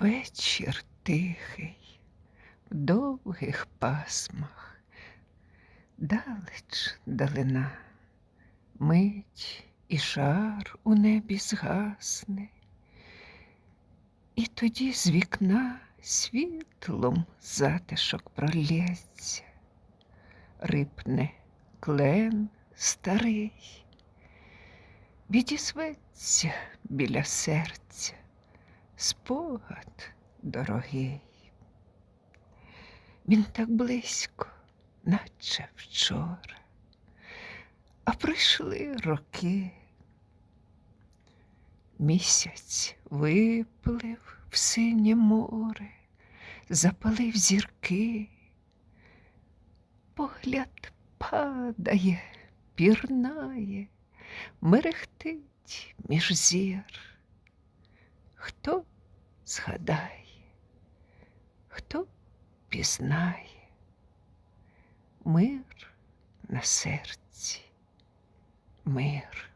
Вечір тихий, в довгих пасмах, далеч далина, мить і шар у небі згасне, і тоді з вікна світлом затишок пролється, рипне клен старий, відізветься біля серця спогад дорогий. Він так близько, наче вчора, а пройшли роки. Місяць виплив в синє море, запалив зірки. Погляд падає, пірнає, мерехтить між зір. Хто згадає, хто пізнає мир на серці, мир.